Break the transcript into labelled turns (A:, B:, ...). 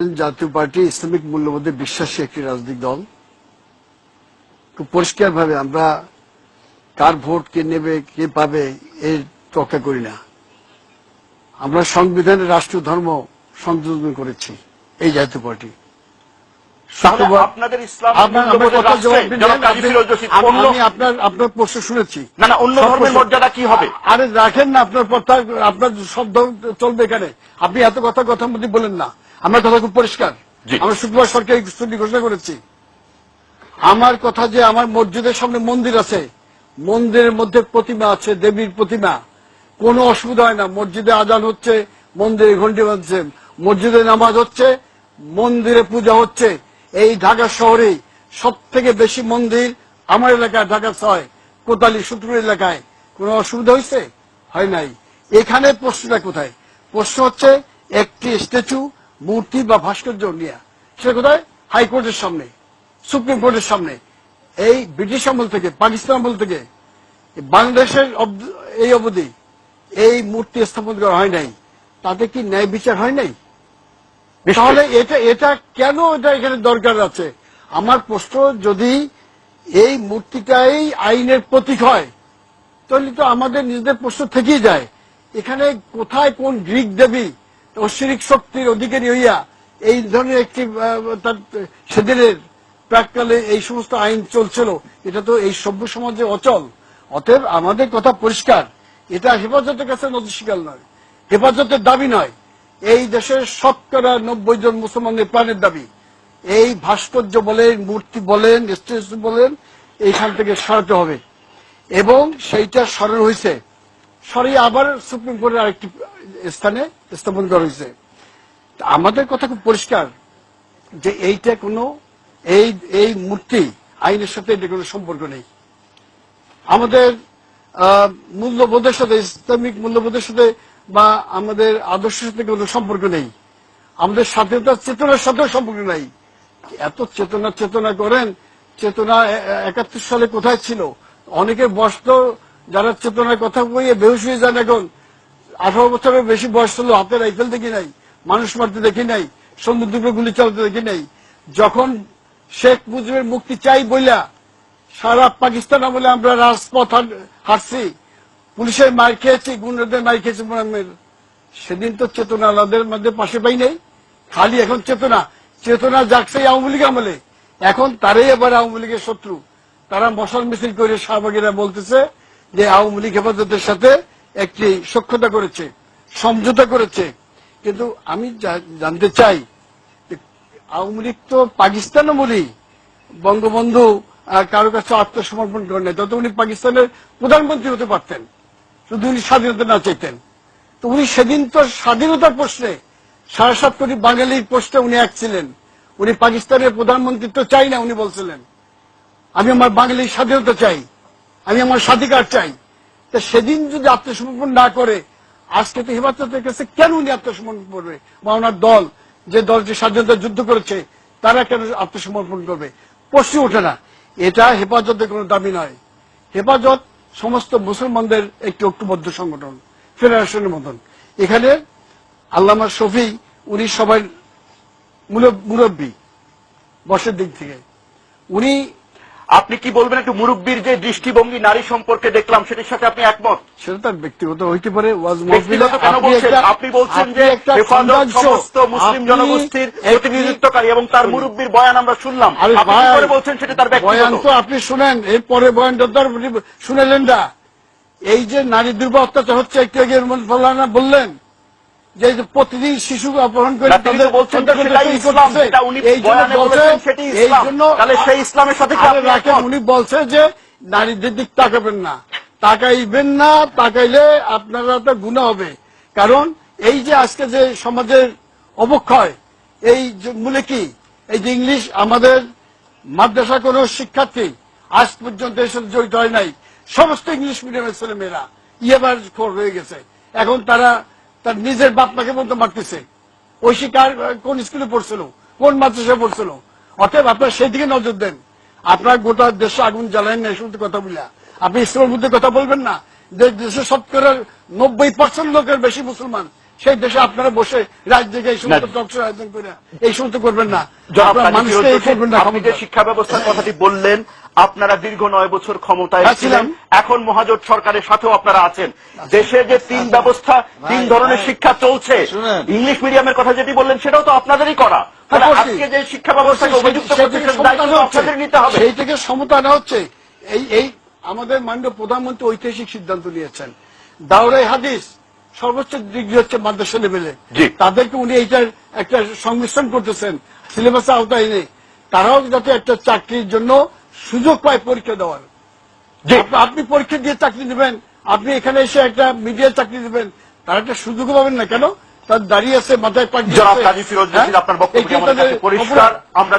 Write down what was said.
A: জাতীয় party Islamic মূল্যবোধে বিশ্বাসী একটি রাজনৈতিক দল। খুব পরিষ্কার ভাবে আমরা কার ভোট কে নেবে কে পাবে এর তক্কা করি না। আমরা সংবিধানে রাষ্ট্রীয় ধর্ম সংযোজন করেছি এই জাতীয় পার্টি। আপনার- প্রশ্ন শুনেছি।
B: না না অন্য ধর্মের মর্যাদা কি হবে?
A: আরে রাখেন না আপনার আপনার সব ধর্ম চলবে এখানে। আপনি এত কথা কথা মধ্যে বলেন না। আমার কথা খুব পরিষ্কার। আমরা শুক্রবার সরকারি ছুটি ঘোষণা করেছি। আমার কথা যে আমার মসজিদের সামনে মন্দির আছে মন্দিরের মধ্যে প্রতিমা আছে দেবীর প্রতিমা কোনো অসুবিধা হয় না। মসজিদে আজান হচ্ছে মন্দিরে ঘন্টি বাজছে মসজিদে নামাজ হচ্ছে মন্দিরে পূজা হচ্ছে। এই ঢাকা শহরে সব থেকে বেশি মন্দির আমার এলাকায় ঢাকা ছয় কোতালি সূত্র এলাকায়। কোনো অসুবিধা হয়েছে? হয় নাই। এখানে প্রশ্নটা কোথায়? প্রশ্ন হচ্ছে একটি স্ট্যাচু মূর্তি বা ভাস্কর্য নিয়ে। সেটা কোথায়? হাইকোর্টের সামনে সুপ্রিম কোর্টের সামনে। এই ব্রিটিশ আমল থেকে পাকিস্তান আমল থেকে বাংলাদেশের এই অবধি এই মূর্তি স্থাপন করা হয় নাই। তাতে কি ন্যায় বিচার হয় নাই? তাহলে এটা এটা কেন এটা এখানে দরকার আছে? আমার প্রশ্ন যদি এই মূর্তিটাই আইনের প্রতীক হয় তাহলে তো আমাদের নিজেদের প্রশ্ন থেকেই যায়। এখানে কোথায় কোন গ্রিক দেবী ঐশ্বরিক শক্তির অধিকারী হইয়া এই ধরনের একটি তার, সেদিনের প্রাককালে এই সমস্ত আইন চলছিল, এটা তো এই সভ্য সমাজে অচল। অতএব আমাদের কথা পরিষ্কার। এটা হেফাজতের কাছে নদীশিকাল নয়। হেফাজতের দাবি নয়। এই দেশের শতকরা নব্বই জন মুসলমানের প্রাণের দাবি। এই ভাস্কর্য বলেন, মূর্তি বলেন, স্ট্যাচু বলেন, এইখান থেকে সরাতে হবে। এবং সেইটা সরল হয়েছে। সরিয়ে আবার সুপ্রিম কোর্টের আরেকটি স্থানে স্থাপন করা হয়েছে। আমাদের কথা খুব পরিষ্কার যে এইটা কোনো, এই এই মূর্তি, আইনের সাথে এটা কোনো সম্পর্ক নেই। আমাদের মূল্যবোধের সাথে, ইসলামিক মূল্যবোধের সাথে বা আমাদের আদর্শের সাথে কোনো সম্পর্ক নেই। আমাদের স্বাধীনতার চেতনার সাথেও সম্পর্ক নাই। এত চেতনা চেতনা করেন, চেতনা একাত্তর সালে কোথায় ছিল? অনেকে বয়স তো যারা চেতনার কথা বইয়ে বেহুশ হয়ে যান এখন। আঠারো বছরের বেশি বয়স হলো হাতে রাইফেল দেখি নাই, মানুষ মারতে দেখি নাই, সমুদ্রে গুলি চালাতে দেখি নাই। যখন শেখ মুজিবের মুক্তি চাই বইলা সারা পাকিস্তান আমলে আমরা রাজপথ হাঁটছি পুলিশের মার খেয়েছি, গুন্ডাদের মার খেয়েছি মোরামের। সেদিন তো চেতনা আলাদের মধ্যে পাশে পাই নাই, খালি এখন চেতনা। চেতনা এই আওয়ামী লীগ আমলে। এখন তারাই এবার আওয়ামী লীগের শত্রু। তারা মশাল মিছিল করে শাহবাগীরা বলতেছে যে আওয়ামী লীগ হেফাজতের সাথে একটি সক্ষতা করেছে, সমঝোতা করেছে। কিন্তু আমি জানতে চাই আওয়ামী লীগ তো পাকিস্তানও বলি, বঙ্গবন্ধু কারও কাছে আত্মসমর্পণ করেন নাই তত উনি পাকিস্তানের প্রধানমন্ত্রী হতে পারতেন। শুধু উনি স্বাধীনতা না চাইতেন। তো উনি সেদিন তো স্বাধীনতার প্রশ্নে, সাড়ে সাত কোটি বাঙালির প্রশ্নে উনি এক ছিলেন। উনি পাকিস্তানের প্রধানমন্ত্রী তো চাই না, উনি বলছিলেন। আমি আমার বাঙালির স্বাধীনতা চাই। আমি আমার স্বাধিকার চাই। তা সেদিন যদি আত্মসমর্পণ না করে, আজকে তো হেফাজতের কাছে কেন উনি আত্মসমর্পণ করবে? বা ওনার দল, যে দলটি স্বাধীনতা যুদ্ধ করেছে, তারা কেন আত্মসমর্পণ করবে? প্রশ্ন ওঠে না। এটা হেফাজতের কোনো দাবি নয়। হেফাজত সমস্ত মুসলমানদের একটি ঐক্যবদ্ধ সংগঠন। ফেডারেশনের মতন এখানে আল্লামা শফি, উনি সবাই মুরব্বী, বর্ষের দিক থেকে। উনি
B: আপনি কি বলবেন একটু মুরব্বীর যে দৃষ্টিভঙ্গি নারী সম্পর্কে দেখলাম সেটির সাথে আপনি একমত?
A: সেটা তার ব্যক্তিগত হইতে পারে ওয়াজ
B: ব্যক্তিগত কেন
A: আপনি
B: বলছেন? আপনি বলছেন যে হেফাজত সমস্ত মুসলিম জনগোষ্ঠীর প্রতিনিধিত্বকারী এবং তার মুরব্বীর বয়ান আমরা শুনলাম। আপনি বলছেন সেটা তার
A: বয়ান
B: ব্যক্তিগত
A: তো আপনি শুনেন এর পরে বয়ানটা তো শুনেলেন না। এই যে নারী দুর্বল অত্যাচার হচ্ছে একটু আগে ফলানা বললেন? যে প্রতিদিন শিশু অপহরণ করে
B: না, তিনি তো বলছেন সেটাই ইসলাম, যেটা উনি বয়ানে
A: বলছে
B: বলেছেন সেটি ইসলাম। তাহলে সেই ইসলামের সাথে কি আপনি
A: উনি বলছে যে নারীদের দিক তাকাবেন না। তাকাইবেন না তাকাইলে আপনারা তো গুণা হবে। কারণ এই যে আজকে যে সমাজের অবক্ষয় এই মূলে কি? এই যে ইংলিশ আমাদের মাদ্রাসা কোনো শিক্ষার্থী আজ পর্যন্ত এর সাথে জড়িত হয় নাই। সমস্ত ইংলিশ মিডিয়ামের ছেলে মেয়েরা ইয়েবার খোর হয়ে গেছে। এখন তারা তার নিজের বাপ মাকে মতো মারতেছে। ওই কার, কোন স্কুলে পড়ছিল? কোন মাদ্রাসায় পড়ছিল? অতএব আপনারা সেই দিকে নজর দেন। আপনার গোটা দেশে আগুন জ্বালায় না সমস্ত কথা বলিয়া। আপনি ইসলামের মধ্যে কথা বলবেন না। দেশের দেশে শতকরা নব্বই পার্সেন্ট লোকের বেশি মুসলমান। সেই দেশে আপনারা বসে জেগে এই সমস্ত। টকশো আয়োজন করে এই সমস্ত করবেন না।
B: আপনি যে শিক্ষা ব্যবস্থার কথাটি বললেন আপনারা দীর্ঘ নয় বছর ক্ষমতায়
A: হ্যাঁ,
B: ছিলেন। এখন মহাজোট সরকারের সাথেও আপনারা আছেন। দেশে যে তিন ব্যবস্থা তিন ধরনের শিক্ষা চলছে। ইংলিশ মিডিয়ামের কথা যেটি বললেন সেটাও তো আপনাদেরই করা।
A: হ্যাঁ।
B: আজকে যে শিক্ষা ব্যবস্থাকে অভিযুক্ত। আপনাদের নিতে হবে।
A: সেই থেকে সমতা আনা হচ্ছে। এই এই আমাদের মাননীয় প্রধানমন্ত্রী ঐতিহাসিক সিদ্ধান্ত নিয়েছেন। দাওরাই হাদিস সর্বোচ্চ ডিগ্রি হচ্ছে মাদ্রাসা লেভেলে তাদেরকে উনি এইটার একটা সংমিশ্রণ করতেছেন। সিলেবাসে আওতায় এনে তারাও যাতে একটা চাকরির জন্য সুযোগ পায় পরীক্ষা দেওয়ার। আপনি পরীক্ষা দিয়ে চাকরি নেবেন। আপনি এখানে এসে একটা মিডিয়া চাকরি নেবেন। তারা একটা সুযোগ পাবেন না কেন? তার দাঁড়িয়ে আছে মাথায়
B: ফিরোজ
A: হ্যাঁ?
B: আপনার
A: অপরাধ।
B: আমরা